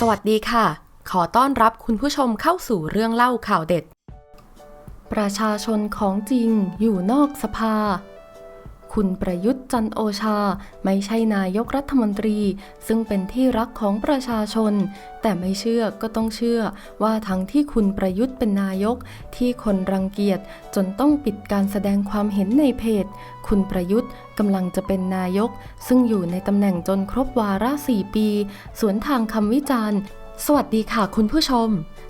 สวัสดีค่ะ ขอต้อนรับคุณผู้ชมเข้าสู่เรื่องเล่าข่าวเด็ด ประชาชนของจริงอยู่นอกสภา คุณประยุทธ์จันโอชา ไม่ใช่นายกรัฐมนตรี ซึ่งเป็นที่รักของประชาชน แต่ไม่เชื่อก็ต้องเชื่อว่าทั้งที่คุณประยุทธ์เป็นนายกที่คนรังเกียจจนต้องปิดการแสดงความเห็นในเพจ คุณประยุทธ์กำลังจะเป็นนายก ซึ่งอยู่ในตำแหน่งจนครบวาระ4ปี สวนทางคำวิจารณ์ สวัสดีค่ะคุณผู้ชม